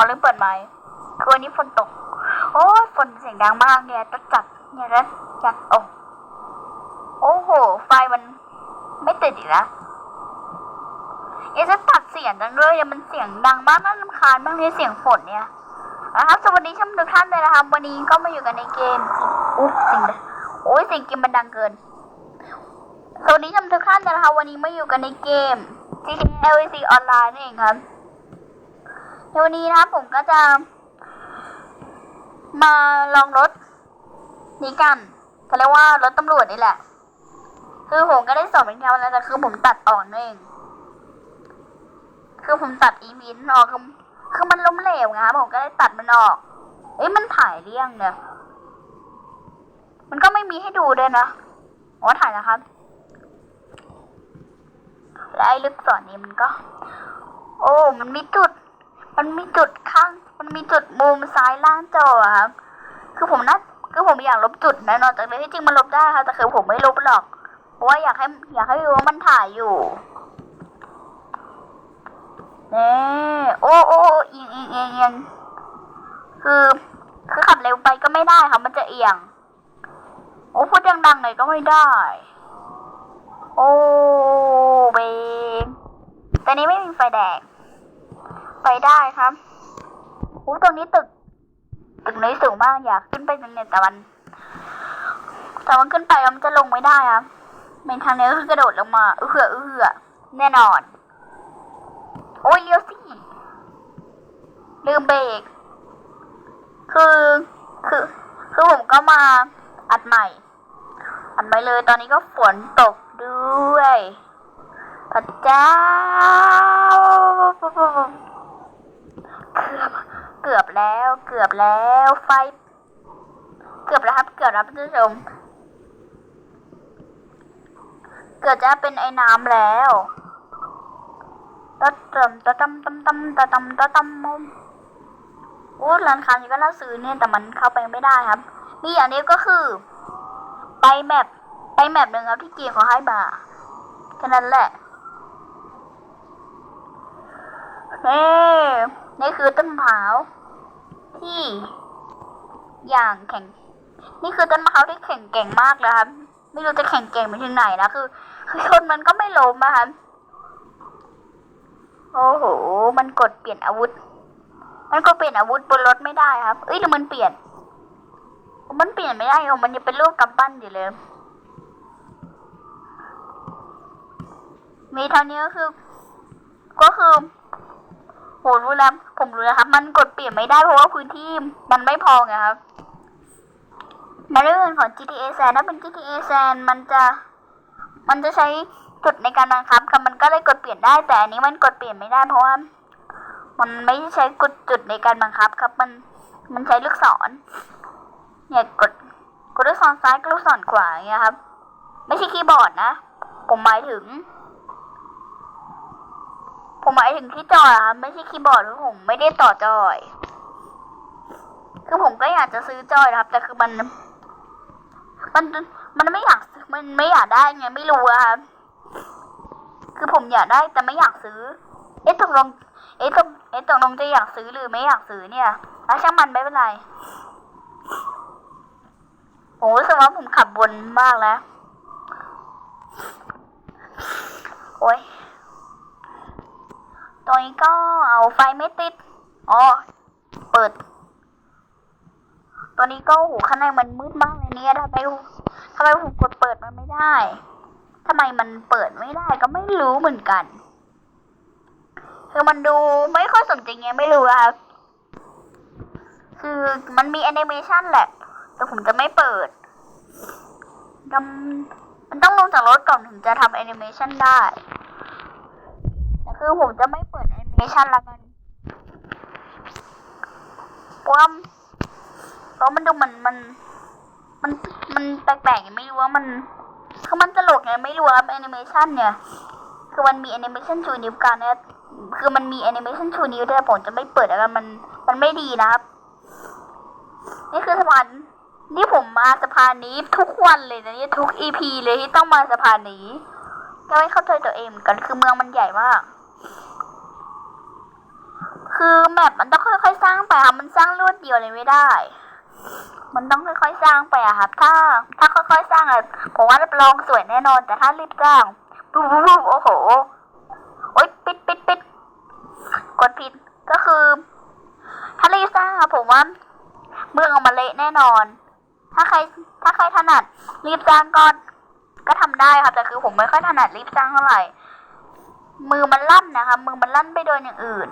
เขาเลยเปิดไมค์คือวันนี้ฝนตก โอ้ฝนเสียงดังมากเนี่ยจะจัดเนี่ยนะจัดโอ้โอ้โห ไฟมันไม่ติดอีกแล้วเอะจะตัดเสียงจังเลยอะมันเสียงดังมากน่ารำคาญมากเลยเสียงฝนเนี่ยนะครับสวัสดีท่านทุกท่านเลยนะครับ วันนี้ก็มาอยู่กันในเกมอุ๊ยเสิ่งโอ้ยสียงเกมมันดังเกิน สวัสดีท่านทุกท่านเลยนะครับวันนี้มาอยู่กันในเกม GTA LVC ออนไลน์นั่เองครับ ในวันนี้นะครับผมก็จะ มาลองรถนี้กันเขาเรียกว่ารถตำรวจนี่แหละ คือผมก็ได้สอบเป็นแค่วันแล้วแต่คือผมตัดออกนั่นเองคือผมตัดอีมินออกคือคือมันล้มเหลวไงครับผมก็ได้ตัดมันออก เอ้ยมันถ่ายเรี่ยงเนี่ยมันก็ไม่มีให้ดูด้วยนะอ๋อถ่ายนะครับ และไอ้ลึกศรนี้มันก็ โอ้ มันมีจุด มันมีจุดข้าง มันมีจุดมุมซ้ายล่างจออะครับ คือผมนะคือผมอยากลบจุดนะนอกจากนี้ที่จริงมันลบได้ครับแต่คือผมไม่ลบหรอก เพราะว่าอยากให้อยากให้รู้ว่ามันถ่ายอยู่เน่โอ้โอ้เอียงเอียงเอียงเอียงคือคือขับเร็วไปก็ไม่ได้ครับมันจะเอียง โอ้พูดดังๆหน่อยก็ไม่ได้ โอ้เบรกแต่นี้ไม่มีไฟแดง ไปได้ครับโอ้ตรงนี้ตึก ตึกนี้สูงมากอยากขึ้นไปตรงนี้แต่มันแต่มันขึ้นไปแล้วมันจะลงไม่ได้ครับเป็นทางนี้ก็คือกระโดดลงมาเอื้อเอื้อแน่นอน โอ้ยเลี้ยวสิลืมเบรกคือคือคือผมก็มาอัดใหม่ อัดใหม่เลยตอนนี้ก็ฝนตกด้วยพระเจ้า อบเกือบแล้ว เกือบแล้ว ไฟ เกือบแล้วครับ เกือบแล้วท่านผู้ชม เกือบจะเป็นไอ้น้ำแล้วตะตำตะตำตำตำตะตำตะตำมมโอ้ร้านค้านี้ก็น่าซื้อเนี่ยแต่มันเข้าไปไม่ได้ครับ มีอย่างนี้ก็คือ ไปแมปไปแมปหนึ่งครับที่เกียร์เขาให้มาแค่นั้นแหละนี่ นี่คือต้นมะพร้าวที่ อย่างแข็ง นี่คือต้นมะพร้าวที่แข็งแกร่งมากเลยครับ ไม่รู้จะแข็งแกร่งไปถึงไหนนะคือ คือชนมันก็ไม่ล้มนะครับโอ้โห มันกดเปลี่ยนอาวุธ มันก็เปลี่ยนอาวุธบนรถไม่ได้ครับ เอ้ยหรือมันเปลี่ยน มันเปลี่ยนไม่ได้หรอกมันยังเป็นรูปกำปั้นอยู่เลย มีเท่านี้ก็คือ ก็คือ โหรู้แล้ว ผมรู้แล้วครับ มันกดเปลี่ยนไม่ได้เพราะว่าพื้นที่มันไม่พอไงครับในเรื่องของ GTA San ถ้าเป็น GTA San มันจะมันจะใช้จุดในการบังคับครับมันก็เลยกดเปลี่ยนได้ แต่อันนี้มันกดเปลี่ยนไม่ได้เพราะว่ามันไม่ใช้กดจุดในการบังคับครับ มันมันใช้ลูกศรเนี่ยกดกดลูกศรซ้ายกับลูกศรขวาอย่างเงี้ยครับ ไม่ใช่คีย์บอร์ดนะ ผมหมายถึง ผมหมายถึงที่จอยครับไม่ใช่คีย์บอร์ดผมไม่ได้ต่อจอย คือผมก็อยากจะซื้อจอยนะครับ แต่คือมัน มันมันไม่อยากมันไม่อยากได้ไงไม่รู้อะครับคือผมอยากได้แต่ไม่อยากซื้อ เอ๊ะตกลงเอ๊ะตกเอ๊ะตกลงจะอยากซื้อหรือไม่อยากซื้อเนี่ยแล้วช่างมันไม่เป็นไรโอ้รู้สึกว่าผมขับบนมากแล้ว โอ้ย ตรงนี้ก็เอาไฟไม่ติด อ๋อ เปิด ตัวนี้ก็โอ้โหข้างในมันมืดมากเลยเนี่ยทำไมทำไมผมกดเปิดมันไม่ได้ทำไมมันเปิดไม่ได้ก็ไม่รู้เหมือนกัน คือมันดูไม่ค่อยสมจริงไงไม่รู้อะครับคือมันมีแอนิเมชันแหละ แต่ผมจะไม่เปิดมันต้องลงจากรถก่อนถึงจะทำแอนิเมชันได้ คือผมจะไม่เปิดแอนิเมชันละกันเพราะว่าเพราะมันดูมันมัน มันมันแปลกๆไม่รู้ว่ามันคือมันตลกไงไม่รู้ว่าแอนิเมชันเนี่ยคือมันมีแอนิเมชันชูนิ้วกลางเนี่ยคือมันมีแอนิเมชันชูนิ้วด้วยผมจะไม่เปิดแล้วกันมันมันไม่ดีนะครับนี่คือสะพานนี่ผมมาสะพานนี้ทุกวันเลยนะนี่ทุกอีพีเลยที่ต้องมาสะพานนี้ก็ไม่เข้าใจตัวเองกันคือเมืองมันใหญ่มาก คือแมปมันต้องค่อยๆ สร้างไปครับมันสร้างรวดเดียวเลยไม่ได้ มันต้องค่อยๆสร้างไปอะครับ ถ้า ถ้าค่อยๆสร้างอะผมว่ารับรองสวยแน่นอน แต่ถ้ารีบสร้างปุ๊บปุ๊บโอ้โหโอ๊ยปิดปิดปิดกดผิดก็คือ ถ้ารีบสร้างอะผมว่าเมืองออกมาเละแน่นอน ถ้าใคร ถ้าใครถนัด รีบสร้างก็ก็ทำได้ครับแต่คือผมไม่ค่อยถนัดรีบสร้างเท่าไหร่มือมันลั่นนะคะ มือมันลั่นไปโดนอย่างอื่น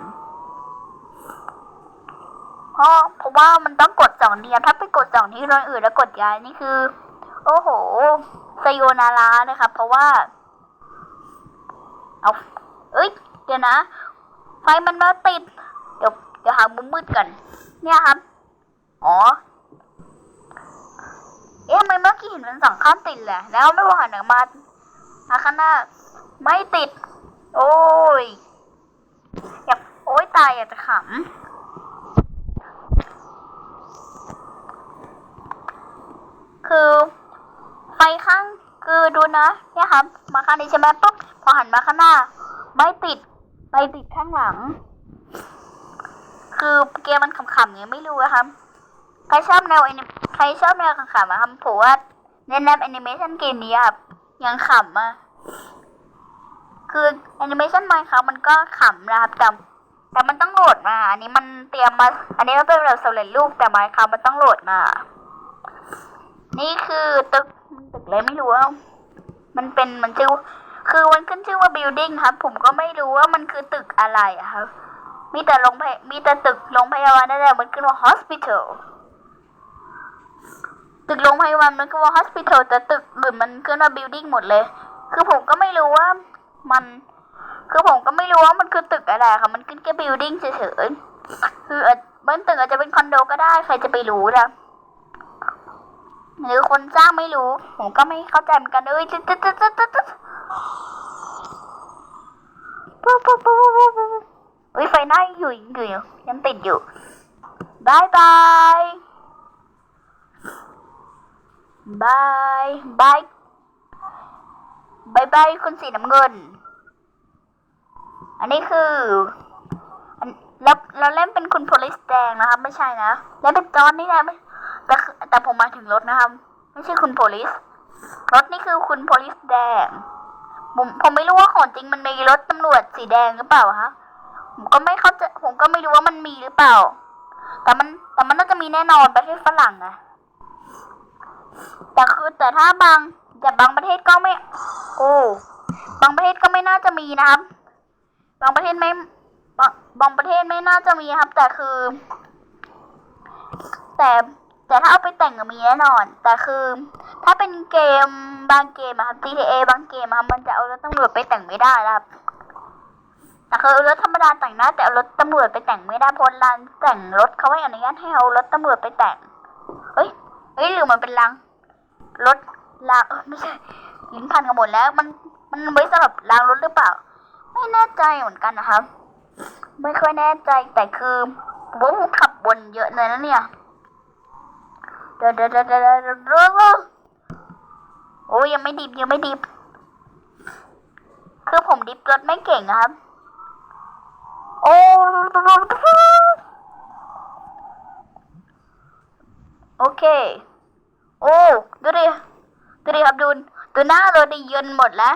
เพราะเพราะว่ามันต้องกดสองทีครับถ้าไปกดสองที่โดนอื่นแล้วกดย้ายนี่คือ โอ้โหไซโยนารานะครับเพราะว่า เอาเอ้ย เดี๋ยวนะ ไฟมันมาติด เดี๋ยวเดี๋ยวหามุมมืดกัน เนี่ยครับ อ๋อ เอ๊ะทำไมเมื่อกี้เห็นมันสองข้างติดแหละ แล้วไม่ว่าหันมามาข้างหน้า ไม่ติด โอ้ยอยากโอ้ยตายอยากจะขำ คือ ไฟ ข้างคือดูนะเนี่ยครับ มาข้างนี้ใช่ไหมปุ๊บพอหันมาข้างหน้า ไม่ติดไปติดข้างหลัง คือเกมมันขำๆไงไม่รู้อะครับใครชอบแนวใครชอบแนวขำๆอะครับผมว่าแนะนำแอนิเมชันเกมนี้อะครับยังขำอะคือแอนิเมชันไมค์ครับมันก็ขำนะครับแต่แต่มันต้องโหลดมา อันนี้มันเตรียมมา อันนี้มันเป็นแบบสำเร็จรูปแต่ไมค์ครับมันต้องโหลดมา นี่คือตึกมันตึกอะไรไม่รู้ว่ามันเป็นมันชื่อคือมันขึ้นชื่อว่า building ครับ ผมก็ไม่รู้ว่ามันคือตึกอะไรอะครับ มีแต่โรงพยมีแต่ตึกโรงพยาบาลนั่นแหละมันขึ้นว่า hospital ตึกโรงพยาบาลมันขึ้นว่า hospital แต่ตึกอื่นมันขึ้นว่า building หมดเลย คือผมก็ไม่รู้ว่ามัน คือผมก็ไม่รู้ว่ามันคือตึกอะไรค่ะ มันขึ้นแค่ building เฉยๆคืออาจบางตึกอาจจะเป็นคอนโดก็ได้ใครจะไปรู้นะ หรือคนสร้างไม่รู้ ผมก็ไม่เข้าใจเหมือนกันเลยตึ๊ดตึ๊ดตึ๊ดตึ๊ดตึ๊ดตึ๊ดปุ๊บปุ๊บปุ๊บปุ๊บปุ๊บอุ้ยไฟหน้าอยู่อยู่ยังติดอยู่บายบายบายบายบายบายคุณสีน้ำเงิน อันนี้คืออันแล้วเราเล่นเป็นคุณโพลิสแดงนะครับ ไม่ใช่นะเล่นเป็นจอนนี่แหละไม่ แต่ผมมาถึงรถนะครับ ไม่ใช่คุณโพลิส รถนี่คือคุณโพลิสแดง ผมผมไม่รู้ว่าของจริงมันมีรถตำรวจสีแดงหรือเปล่าฮะ ผมก็ไม่เข้าใจผมก็ไม่รู้ว่ามันมีหรือเปล่า แต่มันแต่มันน่าจะมีแน่นอนประเทศฝรั่งอะแต่คือแต่ถ้าบางแต่บางประเทศก็ไม่ โอ้บางประเทศก็ไม่น่าจะมีนะครับ บางประเทศไม่บางประเทศไม่น่าจะมีครับ แต่คือ แต่ แต่ถ้าเอาไปแต่งก็มีแน่นอน แต่คือ ถ้าเป็นเกมบางเกมอะครับ GTA บางเกมอะครับมันจะเอารถตำรวจไปแต่งไม่ได้นะครับแต่คือรถธรรมดาแต่งได้แต่รถตำรวจไปแต่งไม่ได้เพราะร้านแต่งรถเขาไม่อนุญาตให้เอารถตำรวจไปแต่งเฮ้ยเฮ้ยหรือมันเป็นลังรถลางไม่ใช่ลิ้นพันกันหมดแล้ว มันมันไว้สำหรับล้างรถหรือเปล่า ไม่แน่ใจเหมือนกันนะครับ ไม่ค่อยแน่ใจแต่คือผมว่าผมขับบนเยอะเลยนะเนี่ย เดี๋ยวเดี๋ยวเดี๋ยวเดี๋ยวโอ้ยยังไม่ดิบยังไม่ดิบ คือผมดิบรถไม่เก่งครับ โอ้โอเค โอ้ดูดิดูดิครับดูดูหน้าเราดิเยินหมดแล้ว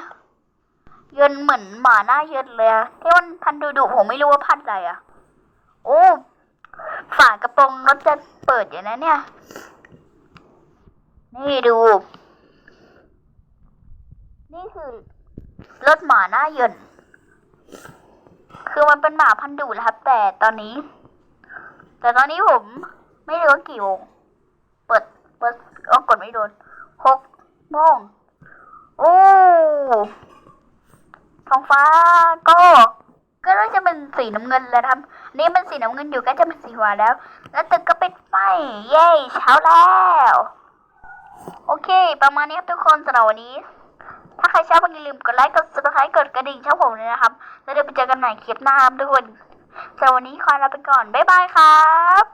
เยินเหมือนหมาหน้าเยินเลยอะที่มันพันดุดุผมไม่รู้ว่าพันอะไรอะโอ้ฝากระโปรงรถจะเปิดอยู่นะเนี่ย นี่ดู นี่คือรถหมาหน้าเยินคือมันเป็นหมาพันธุ์ดุและครับ แต่ตอนนี้ แต่ตอนนี้ผมไม่รู้ว่ากี่โมงเปิดเปิดก็กดไม่โดนหกโมงโอ้ท้องฟ้าก็ ก็น่าจะเป็นสีน้ำเงินแล้วครับ นี่มันสีน้ำเงินอยู่ก็จะเป็นสีฟ้าแล้ว แล้วตึกก็เป็นไฟเย้เช้าแล้ว โอเค ประมาณนี้ครับทุกคนสำหรับวันนี้ ถ้าใครชอบอย่าลืมกดไลค์กดซับสไครต์กดกระดิ่งช่องผมเลยนะครับ แล้วเดี๋ยวไปเจอกันใหม่คลิปหน้าครับทุกคนสำหรับวันนี้ขอลาไปก่อนบ๊ายบายครับ